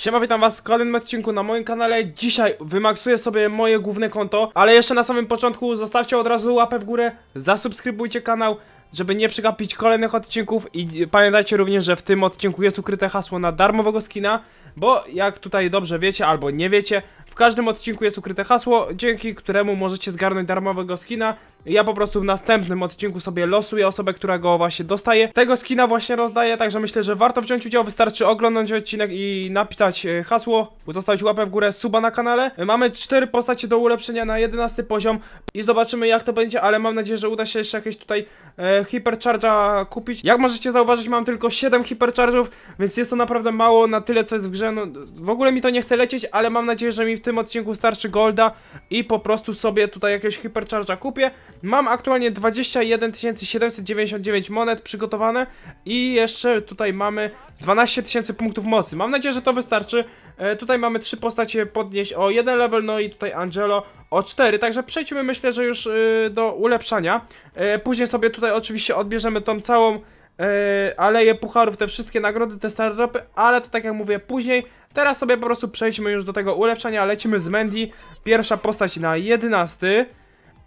Siema, witam was w kolejnym odcinku na moim kanale. Dzisiaj wymaksuję sobie moje główne konto, ale jeszcze na samym początku zostawcie od razu łapę w górę, zasubskrybujcie kanał, żeby nie przegapić kolejnych odcinków i pamiętajcie również, że w tym odcinku jest ukryte hasło na darmowego skina, bo jak tutaj dobrze wiecie albo nie wiecie, w każdym odcinku jest ukryte hasło, dzięki któremu możecie zgarnąć darmowego skina. Ja po prostu w następnym odcinku sobie losuję osobę, która go właśnie dostaje. Tego skina właśnie rozdaję, także myślę, że warto wziąć udział. Wystarczy oglądać odcinek i napisać e, hasło, zostawić łapę w górę, suba na kanale. Mamy cztery postacie do ulepszenia na 11 poziom i zobaczymy jak to będzie, ale mam nadzieję, że uda się jeszcze jakieś tutaj e, hipercharge'a kupić. Jak możecie zauważyć, mam tylko 7 hipercharge'ów, więc jest to naprawdę mało na tyle, co jest w grze. No, w ogóle mi to nie chce lecieć, ale mam nadzieję, że mi w tym odcinku starczy golda i po prostu sobie tutaj jakiegoś hipercharge'a kupię. Mam aktualnie 21 799 monet przygotowane i jeszcze tutaj mamy 12 tysięcy punktów mocy. Mam nadzieję, że to wystarczy. E, tutaj mamy trzy postacie podnieść o jeden level, no i tutaj Angelo o 4, także przejdźmy myślę, że już y, do ulepszania. E, później sobie tutaj oczywiście odbierzemy tą całą e, aleję pucharów, te wszystkie nagrody, te star dropy, ale to tak jak mówię później. Teraz sobie po prostu przejdźmy już do tego ulepszania, lecimy z Mandy. Pierwsza postać na 11.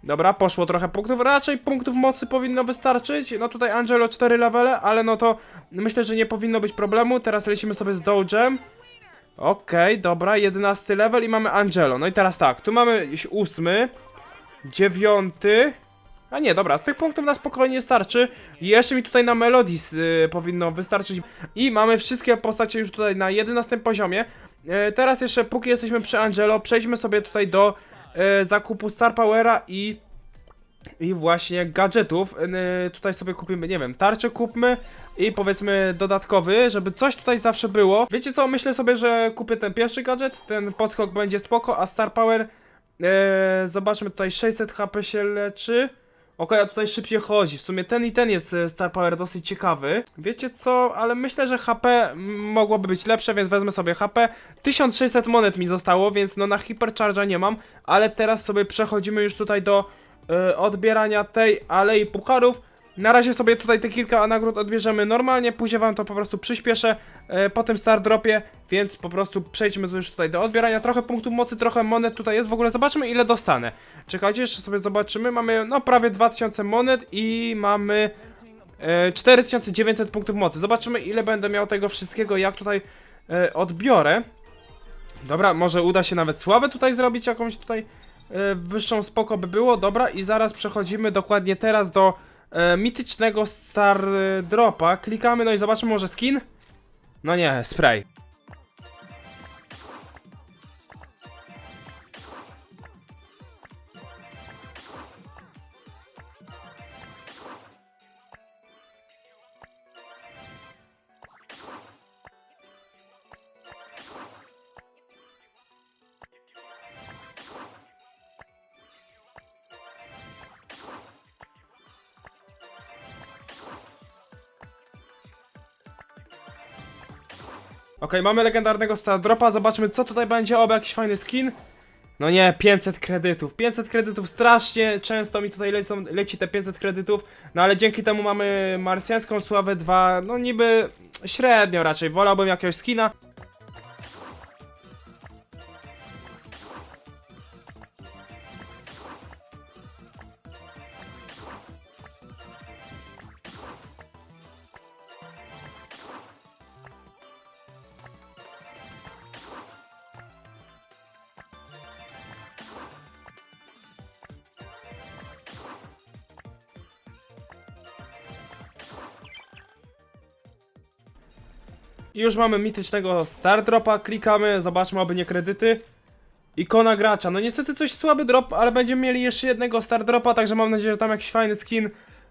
Dobra, poszło trochę punktów, raczej punktów mocy powinno wystarczyć. No tutaj Angelo 4 levele, ale no to myślę, że nie powinno być problemu. Teraz lecimy sobie z Doge'em. Okej, dobra, 11 level i mamy Angelo. No i teraz tak, tu mamy jakiś ósmy, dziewiąty. A nie, dobra, z tych punktów na spokojnie starczy. I jeszcze mi tutaj na Melodies y, powinno wystarczyć. I mamy wszystkie postacie już tutaj na 11 poziomie. Y, teraz jeszcze, póki jesteśmy przy Angelo, przejdźmy sobie tutaj do y, zakupu Star Powera i i właśnie gadżetów. Yy, tutaj sobie kupimy, nie wiem, tarczę kupmy i powiedzmy dodatkowy, żeby coś tutaj zawsze było. Wiecie co, myślę sobie, że kupię ten pierwszy gadżet, ten podskok będzie spoko, a Star Power, yy, zobaczmy tutaj 600 HP się leczy. Okej, a tutaj szybciej chodzi. W sumie ten i ten jest e, Star Power dosyć ciekawy. Wiecie co, ale myślę, że HP mogłoby być lepsze, więc wezmę sobie HP. 1600 monet mi zostało, więc no na Hypercharge'a nie mam, ale teraz sobie przechodzimy już tutaj do e, odbierania tej alei pucharów. Na razie sobie tutaj te kilka nagród odbierzemy normalnie, później wam to po prostu przyspieszę e, po tym star dropie, więc po prostu przejdźmy już tutaj do odbierania. Trochę punktów mocy, trochę monet tutaj jest, w ogóle zobaczmy ile dostanę. Czekajcie, jeszcze sobie zobaczymy, mamy no prawie 2000 monet i mamy e, 4900 punktów mocy. Zobaczymy ile będę miał tego wszystkiego, jak tutaj e, odbiorę. Dobra, może uda się nawet sławę tutaj zrobić, jakąś tutaj e, wyższą spoko by było. Dobra, i zaraz przechodzimy dokładnie teraz do e, mitycznego Star Dropa. Klikamy, no i zobaczymy może skin. No nie, spray. Mamy legendarnego Star Dropa, zobaczmy co tutaj będzie, oby jakiś fajny skin. No nie, 500 kredytów. 500 kredytów strasznie często mi tutaj lecą, leci te 500 kredytów. No ale dzięki temu mamy marsjańską sławę 2. No niby średnio raczej. Wolałbym jakiegoś skina. I już mamy mitycznego Star Dropa, klikamy, zobaczmy aby nie kredyty. Ikona gracza, no niestety coś słaby drop, ale będziemy mieli jeszcze jednego Star Dropa, także mam nadzieję, że tam jakiś fajny skin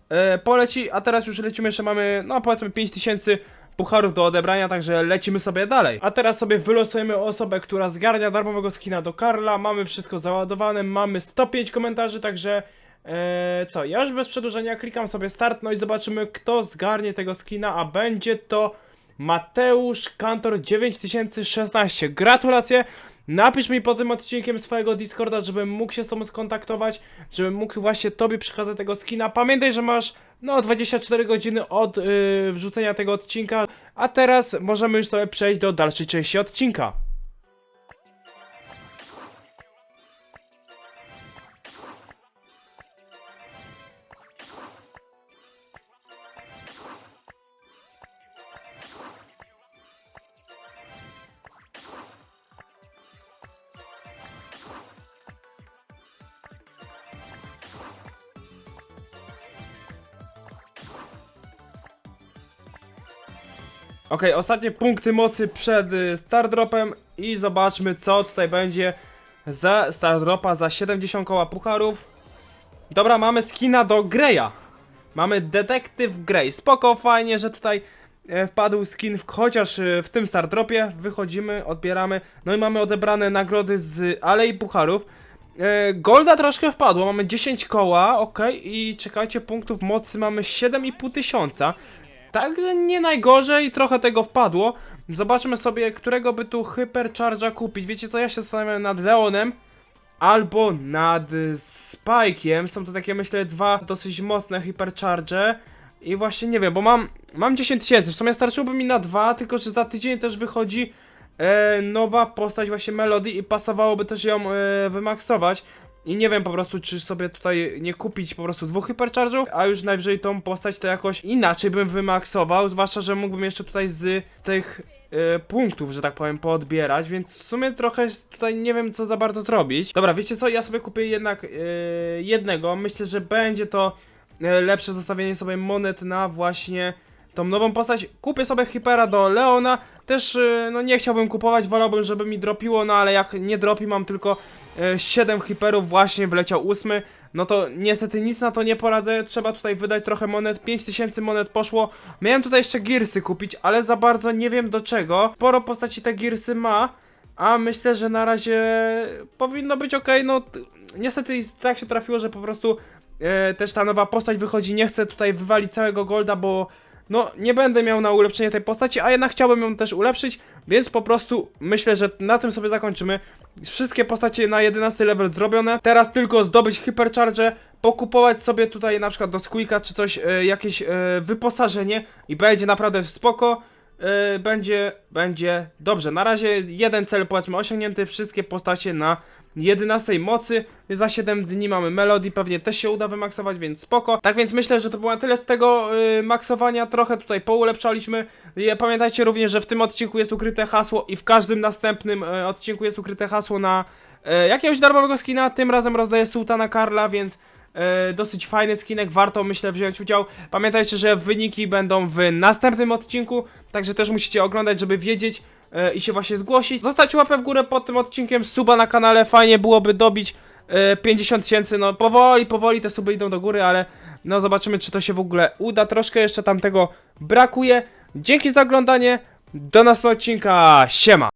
e, poleci, a teraz już lecimy, jeszcze mamy, no powiedzmy 5000 pucharów do odebrania, także lecimy sobie dalej. A teraz sobie wylosujemy osobę, która zgarnia darmowego skina do Karla, mamy wszystko załadowane, mamy 105 komentarzy, także e, co, ja już bez przedłużenia klikam sobie start, no i zobaczymy kto zgarnie tego skina, a będzie to Mateusz Kantor 9016. Gratulacje! Napisz mi po tym odcinkiem swojego Discorda, żebym mógł się z tobą skontaktować, żebym mógł właśnie tobie przekazać tego skina. Pamiętaj, że masz no 24 godziny od yy, wrzucenia tego odcinka, a teraz możemy już sobie przejść do dalszej części odcinka. Okej, ostatnie punkty mocy przed y, Star Dropem i zobaczmy co tutaj będzie za Star Dropa za 70 koła pucharów. Dobra, mamy skina do Greya. Mamy Detective Grey. Spoko, fajnie, że tutaj e, wpadł skin, w, chociaż e, w tym Star Dropie. Wychodzimy, odbieramy. No i mamy odebrane nagrody z Alei Pucharów. E, Golda troszkę wpadło, mamy 10 koła, ok, i czekajcie, punktów mocy mamy 7,5 tysiąca. Także nie najgorzej, trochę tego wpadło. Zobaczmy sobie, którego by tu Hypercharge'a kupić. Wiecie co, ja się zastanawiam nad Leonem albo nad Spike'iem. Są to takie, myślę, dwa dosyć mocne Hypercharge. I właśnie nie wiem, bo mam, mam 10 tysięcy. W sumie starczyłoby mi na dwa, tylko że za tydzień też wychodzi e, nowa postać właśnie Melody i pasowałoby też ją e, wymaksować. I nie wiem po prostu, czy sobie tutaj nie kupić po prostu dwóch Hypercharge'ów, a już najwyżej tą postać to jakoś inaczej bym wymaksował, zwłaszcza, że mógłbym jeszcze tutaj z tych e, punktów, że tak powiem, poodbierać, więc w sumie trochę tutaj nie wiem, co za bardzo zrobić. Dobra, wiecie co, ja sobie kupię jednak e, jednego, myślę, że będzie to e, lepsze zostawienie sobie monet na właśnie tą nową postać. Kupię sobie Hypera do Leona, też e, no nie chciałbym kupować, wolałbym, żeby mi dropiło, no ale jak nie dropi, mam tylko e, 7 Hyperów, właśnie wleciał 8, no to niestety nic na to nie poradzę, trzeba tutaj wydać trochę monet, 5000 monet poszło. Miałem tutaj jeszcze Gearsy kupić, ale za bardzo nie wiem do czego. Sporo postaci te Gearsy ma, a myślę, że na razie powinno być ok, no niestety tak się trafiło, że po prostu e, też ta nowa postać wychodzi, nie chcę tutaj wywalić całego golda, bo no nie będę miał na ulepszenie tej postaci, a jednak chciałbym ją też ulepszyć, więc po prostu myślę, że na tym sobie zakończymy. Wszystkie postacie na 11 level zrobione, teraz tylko zdobyć Hypercharge, pokupować sobie tutaj na przykład do Squeaka czy coś, e, jakieś e, wyposażenie i będzie naprawdę spoko. E, będzie, będzie dobrze. Na razie jeden cel powiedzmy osiągnięty, wszystkie postacie na 11 mocy. Za 7 dni mamy Melody, pewnie też się uda wymaksować, więc spoko. Tak więc myślę, że to było tyle z tego y, maksowania. Trochę tutaj poulepszaliśmy. Pamiętajcie również, że w tym odcinku jest ukryte hasło i w każdym następnym y, odcinku jest ukryte hasło na y, jakiegoś darmowego skina. Tym razem rozdaję Sultana Karla, więc e, dosyć fajny skinek, warto myślę wziąć udział. Pamiętajcie, że wyniki będą w następnym odcinku, także też musicie oglądać, żeby wiedzieć i się właśnie zgłosić. Zostawcie łapę w górę pod tym odcinkiem, suba na kanale, fajnie byłoby dobić e, 50 tysięcy, no powoli, powoli te suby idą do góry, ale no zobaczymy, czy to się w ogóle uda. Troszkę jeszcze tam tego brakuje. Dzięki za oglądanie, do następnego odcinka, siema!